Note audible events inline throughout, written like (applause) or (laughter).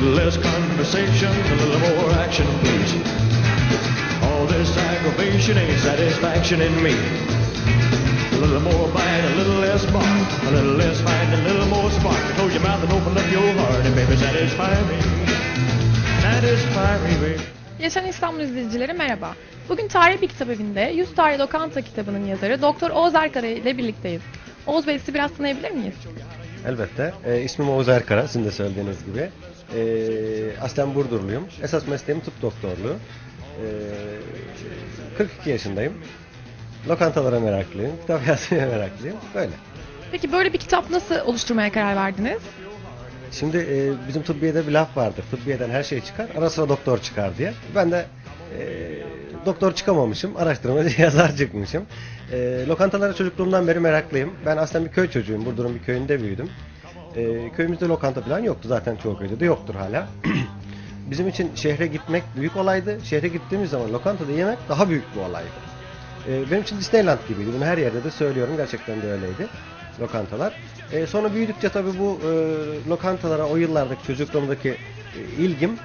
little less conversation, a little more action, please. All this aggravation ain't satisfaction in me. A little more bite, a little less bark, a little less fight, a little more spark. Close your mouth and open up your heart, and baby, satisfy me. Satisfy me, baby. Yaşayan İstanbul izleyicileri merhaba. Bugün Tarih Bir Kitap Evi'nde 100 Tarih Lokanta kitabının yazarı Doktor Oğuz Erkara ile birlikteyiz. Oğuz Bey sizi biraz tanıyabilir miyiz? Elbette. E, ismim Oğuz Erkara, sizin de söylediğiniz gibi. E, aslen Burdurluyum. Esas mesleğim tıp doktorluğu. E, 42 yaşındayım. Lokantalara meraklıyım, kitap (laughs) yazmaya meraklıyım. Böyle. Peki böyle bir kitap nasıl oluşturmaya karar verdiniz? Şimdi e, bizim tıbbiyede bir laf vardır. Tıbbiyeden her şey çıkar, ara sıra doktor çıkar diye. Ben de e, doktor çıkamamışım, araştırmacı (laughs) yazar çıkmışım. E, lokantalara çocukluğumdan beri meraklıyım. Ben aslında bir köy çocuğuyum. Burdur'un bir köyünde büyüdüm. E, köyümüzde lokanta falan yoktu zaten çoğu köyde de yoktur hala. (clears throat) Bizim için şehre gitmek büyük olaydı. Şehre gittiğimiz zaman lokantada yemek daha büyük bir olaydı. E, benim için Disneyland gibiydi. Bunu her yerde de söylüyorum. Gerçekten de öyleydi lokantalar. E, sonra büyüdükçe tabii bu e, lokantalara o yıllardaki çocukluğumdaki e, ilgim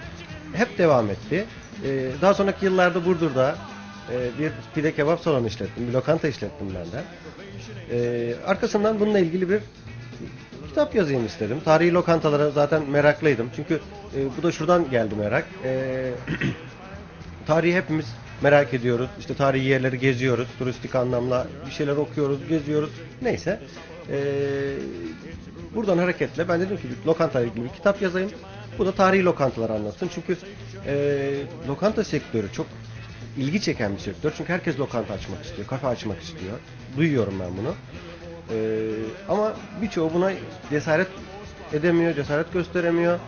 hep devam etti. E, daha sonraki yıllarda Burdur'da e, bir pide kebap salonu işlettim. Bir lokanta işlettim ben de. E, arkasından bununla ilgili bir kitap yazayım istedim. Tarihi lokantalara zaten meraklıydım. Çünkü e, bu da şuradan geldi merak. E, (clears throat) tarihi hepimiz merak ediyoruz. İşte tarihi yerleri geziyoruz. Turistik anlamda bir şeyler okuyoruz, geziyoruz. Neyse. E, buradan hareketle ben dedim ki bir lokantayla ilgili bir kitap yazayım. Bu da tarihi lokantaları anlatsın. Çünkü e, lokanta sektörü çok ilgi çeken bir sektör. Çünkü herkes lokanta açmak istiyor, kafe açmak istiyor. Duyuyorum ben bunu. Ee, ama birçoğu buna cesaret edemiyor, cesaret gösteremiyor.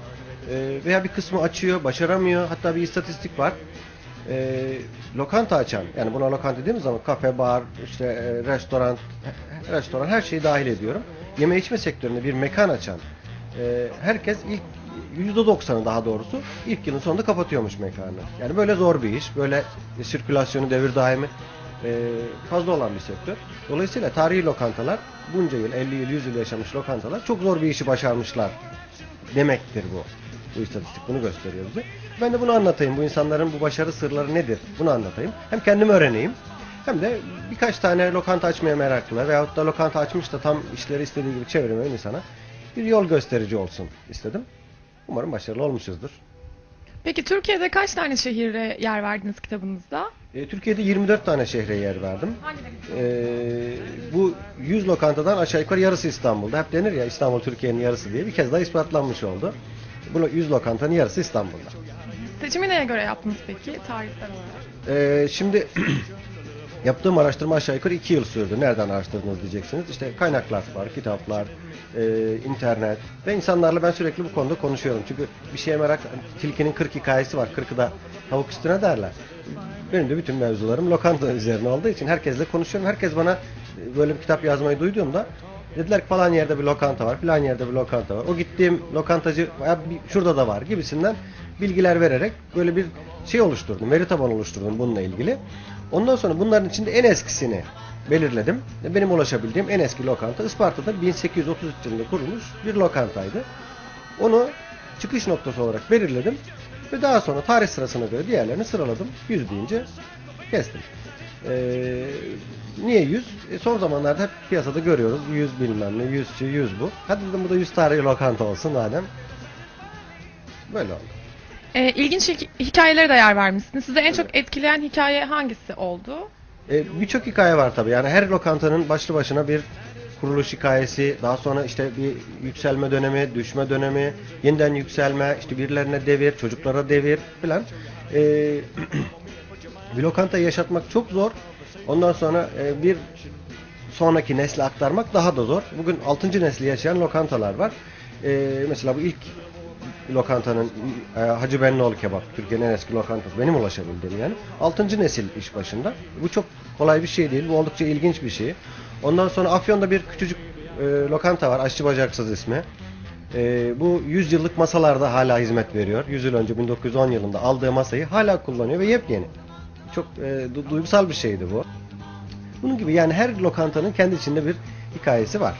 Ee, veya bir kısmı açıyor, başaramıyor. Hatta bir istatistik var. Ee, lokanta açan, yani buna lokanta dediğimiz zaman kafe, bar, işte e, restoran, restoran her şeyi dahil ediyorum. Yeme içme sektöründe bir mekan açan e, herkes ilk %90'ı daha doğrusu ilk yılın sonunda kapatıyormuş mekanı. Yani böyle zor bir iş, böyle sirkülasyonu devir daimi e, fazla olan bir sektör. Dolayısıyla tarihi lokantalar bunca yıl, 50 yıl, 100 yıl yaşamış lokantalar çok zor bir işi başarmışlar demektir bu. Bu istatistik bunu gösteriyor bize. Ben de bunu anlatayım. Bu insanların bu başarı sırları nedir? Bunu anlatayım. Hem kendim öğreneyim. Hem de birkaç tane lokanta açmaya meraklı veyahut da lokanta açmış da tam işleri istediği gibi çeviremeyen insana bir yol gösterici olsun istedim. Umarım başarılı olmuşuzdur. Peki Türkiye'de kaç tane şehire yer verdiniz kitabınızda? E, Türkiye'de 24 tane şehre yer verdim. Ee, bu 100 lokantadan aşağı yukarı yarısı İstanbul'da. Hep denir ya İstanbul Türkiye'nin yarısı diye. Bir kez daha ispatlanmış oldu. Bu 100 lokantanın yarısı İstanbul'da. Seçimi neye göre yaptınız peki tarihsel olarak? Ee, şimdi (clears throat) yaptığım araştırma aşağı yukarı 2 yıl sürdü. Nereden araştırdınız diyeceksiniz. İşte kaynaklar var, kitaplar, e, internet ve insanlarla ben sürekli bu konuda konuşuyorum. Çünkü bir şeye merak, tilkinin 40 hikayesi var. 40'ı da tavuk üstüne derler. Benim de bütün mevzularım lokanta üzerine olduğu için herkesle konuşuyorum. Herkes bana e, böyle bir kitap yazmayı duyduğumda dediler ki falan yerde bir lokanta var, falan yerde bir lokanta var. O gittiğim lokantacı "Ya bir- şurada da var gibisinden bilgiler vererek böyle bir şey oluşturdum, veri tabanı oluşturdum bununla ilgili. Ondan sonra bunların içinde en eskisini belirledim. Benim ulaşabildiğim en eski lokanta Isparta'da 1833 yılında kurulmuş bir lokantaydı. Onu çıkış noktası olarak belirledim ve daha sonra tarih sırasına göre diğerlerini sıraladım. 100 deyince kestim. Ee, niye 100? E, son zamanlarda hep piyasada görüyoruz. 100 bilmem ne, 100 şu, 100 bu. Hadi dedim bu da 100 tarihi lokanta olsun madem. Böyle oldu. Ee, ilginç hik- hikayelere de yer vermişsiniz. Size en çok etkileyen hikaye hangisi oldu? E, Birçok hikaye var tabii. Yani her lokantanın başlı başına bir kuruluş hikayesi, daha sonra işte bir yükselme dönemi, düşme dönemi, yeniden yükselme, işte birilerine devir, çocuklara devir falan. E, (clears throat) bir lokantayı yaşatmak çok zor. Ondan sonra e, bir sonraki nesle aktarmak daha da zor. Bugün 6. nesli yaşayan lokantalar var. E, mesela bu ilk lokantanın e, Hacı Benlioğlu kebap Türkiye'nin en eski lokantası. Benim ulaşabildiğim yani. 6. nesil iş başında. Bu çok kolay bir şey değil. Bu oldukça ilginç bir şey. Ondan sonra Afyon'da bir küçücük e, lokanta var. Aşçı Bacaksız ismi. E, bu 100 yıllık masalarda hala hizmet veriyor. 100 yıl önce 1910 yılında aldığı masayı hala kullanıyor ve yepyeni. Çok e, du- duygusal bir şeydi bu. Bunun gibi yani her lokantanın kendi içinde bir hikayesi var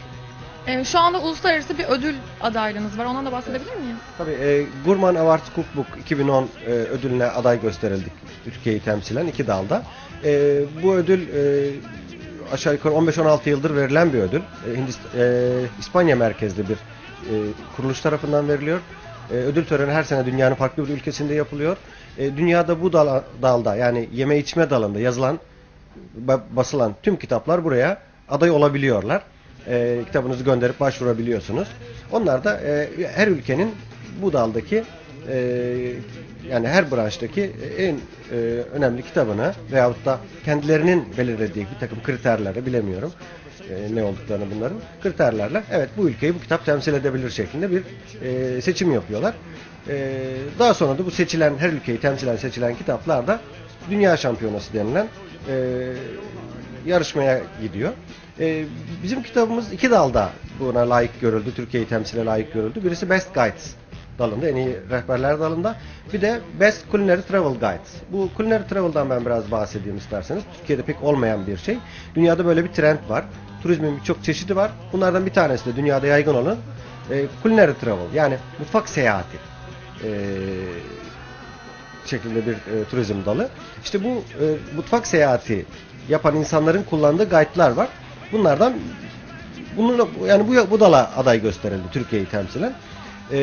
Ee, şu anda uluslararası bir ödül adaylığınız var. Ondan da bahsedebilir miyim? Tabii e, Gurman Awards Cookbook 2010 e, ödülüne aday gösterildik Türkiye'yi temsilen iki dalda. E, bu ödül e, aşağı yukarı 15-16 yıldır verilen bir ödül. E, Hindist- e, İspanya merkezli bir e, kuruluş tarafından veriliyor. E, ödül töreni her sene dünyanın farklı bir ülkesinde yapılıyor. E, dünyada bu dala- dalda yani yeme içme dalında yazılan ba- basılan tüm kitaplar buraya aday olabiliyorlar. E, kitabınızı gönderip başvurabiliyorsunuz. Onlar da e, her ülkenin bu daldaki e, yani her branştaki en e, önemli kitabını veyahut da kendilerinin belirlediği bir takım kriterlerle bilemiyorum e, ne olduklarını bunların kriterlerle evet bu ülkeyi bu kitap temsil edebilir şeklinde bir e, seçim yapıyorlar. E, daha sonra da bu seçilen her ülkeyi temsilen seçilen kitaplar da dünya şampiyonası denilen e, yarışmaya gidiyor. E, bizim kitabımız iki dalda buna layık görüldü. Türkiye'yi temsile layık görüldü. Birisi Best Guides dalında, en iyi rehberler dalında. Bir de Best Culinary Travel Guides. Bu Culinary Travel'dan ben biraz bahsedeyim isterseniz. Türkiye'de pek olmayan bir şey. Dünyada böyle bir trend var. Turizmin birçok çeşidi var. Bunlardan bir tanesi de dünyada yaygın olan e, Culinary Travel. Yani mutfak seyahati. E, şeklinde bir e, turizm dalı. İşte bu e, mutfak seyahati yapan insanların kullandığı guide'lar var. Bunlardan bunun yani bu bu dala aday gösterildi Türkiye'yi temsilen. E,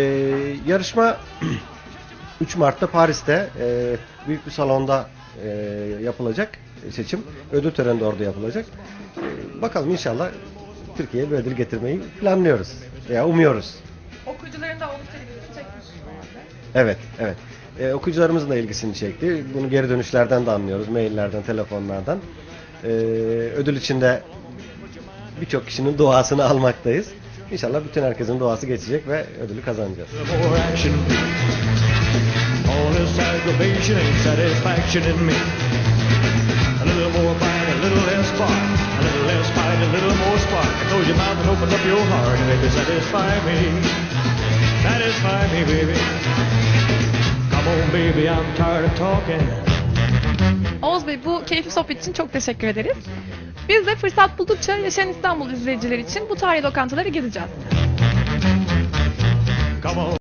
yarışma (clears throat) 3 Mart'ta Paris'te e, büyük bir salonda e, yapılacak seçim. Ödül töreni de orada yapılacak. E, bakalım inşallah Türkiye'ye bir ödül getirmeyi planlıyoruz veya umuyoruz. Okuyucuların da oldukça ilgisini çekmiş. Evet, evet. Ee, okuyucularımızın da ilgisini çekti. Bunu geri dönüşlerden de anlıyoruz. Maillerden, telefonlardan. Ee, ödül için de birçok kişinin duasını almaktayız. İnşallah bütün herkesin duası geçecek ve ödülü kazanacağız. Satisfy me, baby. Baby, I'm tired of talking. Oğuz Bey bu keyifli sohbet için çok teşekkür ederiz. Biz de fırsat buldukça Yaşayan İstanbul izleyicileri için bu tarihi lokantaları gezeceğiz. Come on.